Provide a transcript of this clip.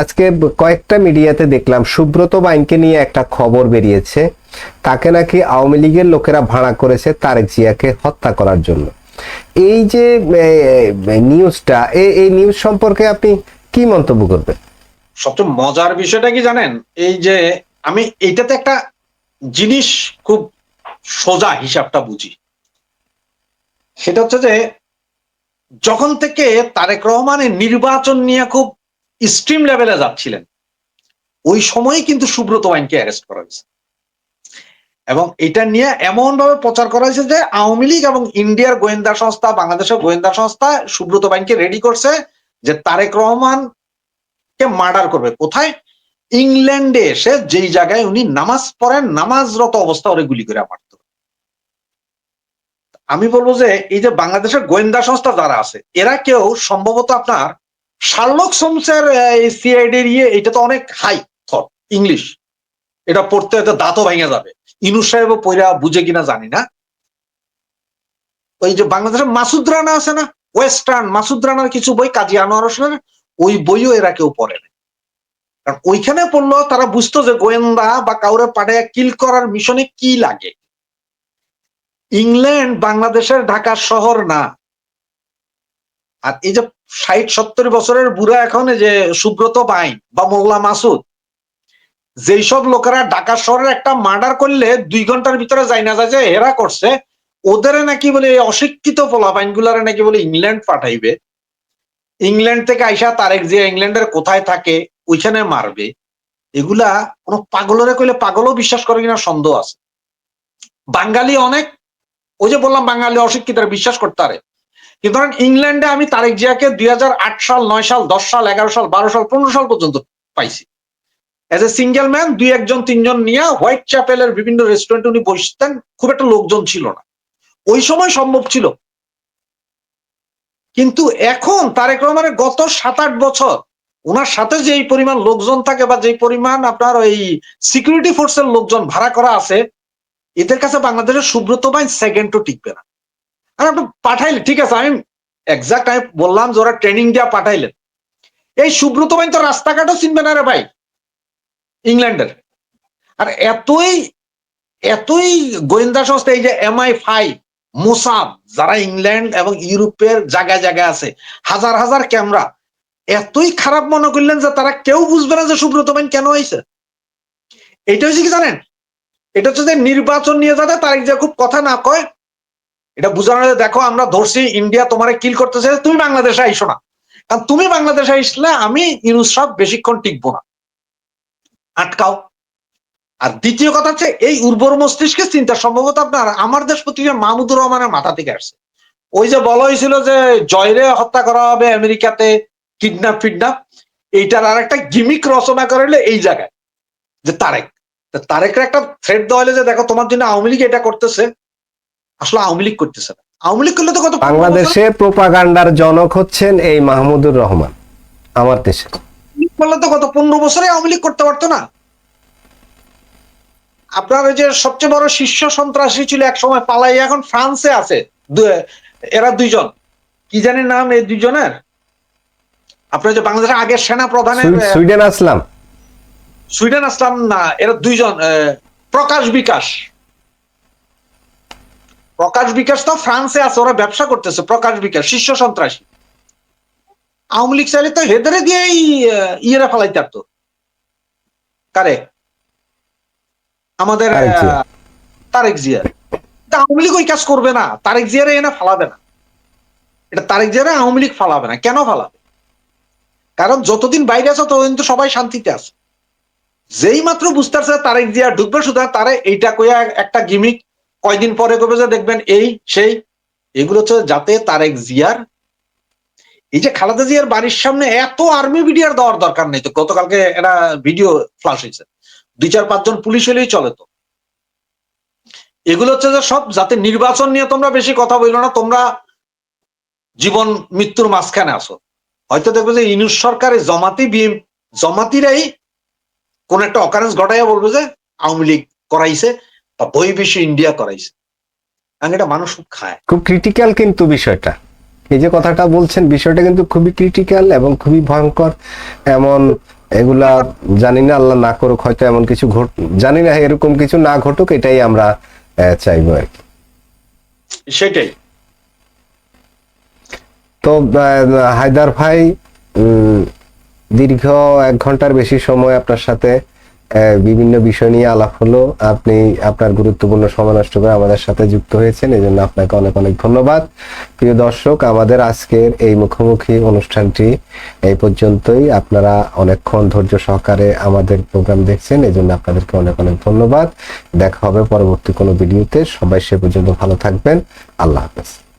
আজকে কয়েকটা মিডিয়াতে দেখলাম সুব্রত বাইনকে নিয়ে একটা খবর বেরিয়েছে। তাকে নাকি আওয়ামী লীগের লোকেরা ভাড়া করেছে তারেক জিয়াকে হত্যা করার জন্য। এই যে নিউজটা এই নিউজ সম্পর্কে আপনি কি মন্তব্য করবেন? সবচেয়ে মজার বিষয়টা কি জানেন? এই যে, আমি এইটাতে একটা জিনিস খুব সোজা হিসাবটা বুঝি। সেটা হচ্ছে যে, যখন থেকে তারেক রহমানের নির্বাচন নিয়ে খুব স্ট্রিম লেভেলে যাচ্ছিলেন। ওই সময়ই কিন্তু সুব্রত আইনকে অ্যারেস্ট করা হয়েছে। এবং এটা নিয়ে এমন ভাবে প্রচার করা হয়েছে যে আওয়ামী লীগ এবং ইন্ডিয়ার গোয়েন্দা সংস্থা, বাংলাদেশের গোয়েন্দা সংস্থা সুব্রত বাইনকে রেডি করছে যে তারেক রহমান কে মার্ডার করবে। কোথায়? ইংল্যান্ডে এসে যেই জায়গায় উনি নামাজ পড়েন, নামাজরত অবস্থা ওরে গুলি করে মারত। আমি বলব যে এই যে বাংলাদেশের গোয়েন্দা সংস্থা যারা আছে, এরা কেউ সম্ভবত আপনার শার্লক সোমসের সিআইডির ইয়ে এটা তো অনেক হাই থট ইংলিশ এটা পড়তে হয়তো দাঁতও ভেঙে যাবে। ইনু সাহেবও পইরা বুঝে কিনা জানি না। ওই যে বাংলাদেশের মাসুদ রানা আছে না? ওয়েস্টার্ন মাসুদ রানার কিছু বই, কাজী আনোয়ার হোসেনের, ওই বইও এরা কেউ পড়ে না কারণ ওইখানে পড়ল, তারা বুঝতো যে গোয়েন্দা বা কাউরে পাঠায় কিল করার মিশনে কি লাগে। ইংল্যান্ড বাংলাদেশের ঢাকা শহর না। আর এই যে ষাট, সত্তর বছরের বুড়া এখন যে সুব্রত বাইন বা মোল্লা মাসুদ, যেই সব লোকেরা ঢাকা শহরের একটা মার্ডার করলে দুই ঘণ্টার ভিতরে যাই না, যায় যে এরা করছে, ওদের নাকি বলে অশিক্ষিত ফলাফাইন গুলারে নাকি বলে ইংল্যান্ড পাঠাইবে। ইংল্যান্ড থেকে আইসা তারেক যে ইংল্যান্ডের কোথায় থাকে, ওইখানে মারবে। এগুলা কোনো পাগলরে কইলে পাগলও বিশ্বাস করে কিনা সন্দেহ আছে। বাঙালি অনেক, ওই যে বললাম বাঙালি অশিক্ষিতরা বিশ্বাস করতে পারে ধরেন ইংল্যান্ডে আমি তারেক জিয়াকে দুই হাজার আট সাল, নয় সাল, দশ সাল, এগারো সাল, বারো সাল, পনেরো সাল পর্যন্ত পাইছি। এজ এ সিঙ্গেল ম্যান দুই একজন, তিনজন নিয়ে হোয়াইট চ্যাপেলের বিভিন্ন রেস্টুরেন্টে উনি বসতেন, খুব একটা লোকজন ছিল না। ওই সময় সম্ভব ছিল। কিন্তু এখন তারেক রহমানের গত সাত আট বছর, ওনার সাথে যে পরিমাণ লোকজন থাকে বা যে পরিমাণ আপনার ওই সিকিউরিটি ফোর্সের লোকজন ভাড়া করা আছে, এদের কাছে বাংলাদেশের সুব্রত বাইন সেকেন্ডও টিকবে না। আর আপনি পাঠাইলে, ঠিক আছে, আমি এক্সাক্ট আমি বললাম যে ওরা ট্রেনিং দিয়া পাঠাইলেন এই সুব্রত বাইন তো রাস্তাঘাটও চিনবে না রে ভাই, ইংল্যান্ডের। আর এতই এতই গোয়েন্দা সংস্থা, এই যে এমআই ফাইভ মোসাদ যারা ইংল্যান্ড এবং ইউরোপের জায়গায় জায়গায় আছে, হাজার হাজার ক্যামেরা, এতই খারাপ মনে করলেন যে তারা কেউ বুঝবে না যে সুব্রত বাইন কেন হয়েছে এটা হচ্ছে কি জানেন? এটা হচ্ছে যে নির্বাচন নিয়ে যাতে তারেক যে খুব কথা না কয় এটা বুঝানো যায় দেখো, আমরা ধরছি ইন্ডিয়া তোমারে কিল করতেছে, তুমি বাংলাদেশে আইসো না। কারণ তুমি বাংলাদেশে আসলে আমি ইউনুস বেশিক্ষণ টিকবো না। আটকাও। আর দ্বিতীয় কথা হচ্ছে, এই উর্বর মস্তিষ্কের চিন্তা সম্ভবত আপনার আমার দেশ পত্রিকা মাহমুদুর রহমানের মাথা থেকে আসছে। ওই যে বলা হয়েছিল যে, জয়রে হত্যা করা হবে আমেরিকাতে, কিডন্যাপ, ফিডন্যাপ। এইটার আর একটা গিমিক রচনা করলে এই জায়গায়, যে তারেক। তারেকের একটা থ্রেড দেওয়া যে, দেখো, তোমার জন্য আওয়ামী লীগ এটা করতেছে। আসলে আওয়ামী লীগ করতেছে না। আওয়ামী লীগ করলে তো কত বাংলাদেশে প্রোপাগান্ডার জনক হচ্ছেন এই মাহমুদুর রহমান আমার দেশে। করলে তো কত পনেরো বছরে আওয়ামী লীগ করতে পারতো না? আপনার যে সবচেয়ে বড় শীর্ষ সন্ত্রাসী ছিল এক সময় পালাই এখন ফ্রান্সে আছে। এরা দুইজন। কি জানি নাম এই দুইজনের? আপনার যে বাংলাদেশের আগের সেনা প্রধানের সুইডেন আসলাম। সুইডেন আসলাম না এরা দুইজন প্রকাশ বিকাশ। প্রকাশ বিকাশ তো ফ্রান্সে আছে ওরা ব্যবসা করতেছে প্রকাশ বিকাশ শীর্ষ সন্ত্রাসী। আওয়ামী লীগ চাইলে তো হেদারে দিয়েই ইয়েরা ফেলাইতে পারতো। কারে? আমাদের তারেক জিয়া। আহ, তা আওয়ামী লীগ ওই কাজ করবে না তারেক জিয়ারে এনে ফালাবে না। এটা তারেক জিয়ারে আওয়ামী লীগ ফালাবে না। কেন ফালাবে? কারণ যতদিন বাইরে আছে ততদিন তো সবাই শান্তিতে আছে। যেই মাত্র বুঝতে পারছে তারেক জিয়া ঢুকবে সুতরাং তারে এইটা কইয়া একটা গিমিক কয়দিন পরে কবে যে দেখবেন এই, সেই, এগুলো হচ্ছে যাতে তারেক জিয়ার, এই যে খালেদা জিয়ার বাড়ির সামনে এত আর্মি ভিডিওর দেওয়ার দরকার নেই তো, গতকালকে একটা ভিডিও ফ্লাশ হয়েছে। দুই চার পাঁচজন পুলিশ হলেই চলে তো। এগুলো হচ্ছে যে সব যাতে নির্বাচন নিয়ে তোমরা বেশি কথা বলল না, তোমরা জীবন মৃত্যুর মাঝখানে আসো হয়তো দেখবে যে ইনুস সরকারে জমাতি বিএম, জমাতিরাই কোন একটা অকারেন্স ঘটাইয়া বলবে যে আওয়ামী লীগ করাইছে বা বই ইন্ডিয়া করাইছে। এটা মানুষ খায়। খুব ক্রিটিক্যাল কিন্তু বিষয়টা। এই যে কথাটা বলছেন বিষয়টা কিন্তু খুবই ক্রিটিক্যাল এবং খুবই ভয়ঙ্কর। এমন এগুলা জানি না আল্লাহ না করুক হয়তো এমন কিছু ঘট জানি না এরকম কিছু না ঘটুক এটাই আমরা চাইব আর কি। সেটাই। তো হায়দার ভাই উম, দীর্ঘ এক ঘণ্টার বেশি সময় আপনার সাথে বিভিন্ন বিষয় নিয়ে আলাপ হলো। আপনি আপনার গুরুত্বপূর্ণ সময় নষ্ট করে আমাদের সাথে যুক্ত হয়েছেন এই জন্য আপনাকে অনেক অনেক ধন্যবাদ। প্রিয় দর্শক, আমাদের আজকের এই মুখোমুখি অনুষ্ঠানটি এই পর্যন্তই। আপনারা অনেকক্ষণ ধৈর্য সহকারে আমাদের প্রোগ্রাম দেখছেন এই জন্য আপনাদেরকে অনেক অনেক ধন্যবাদ। দেখা হবে পরবর্তী কোনো ভিডিওতে। সবাই সে পর্যন্ত ভালো থাকবেন। আল্লাহ হাফেজ।